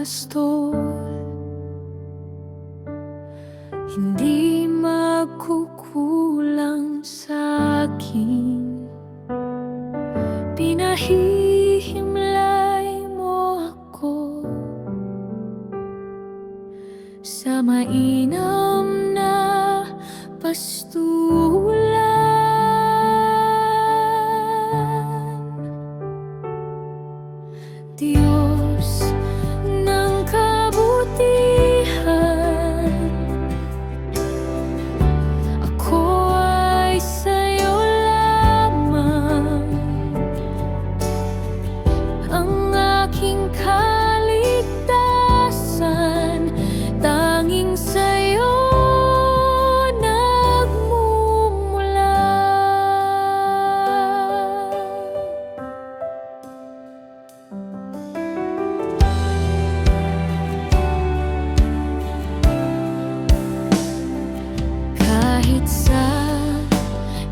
Pastor. Hindi magkukulang sa akin. Pinahihimlay mo ako Sa mainam na pastulan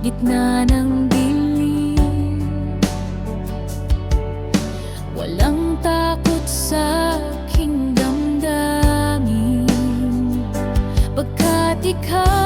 gitna ng dilim. Walang takot sa aking damdamin. Pagkat ikaw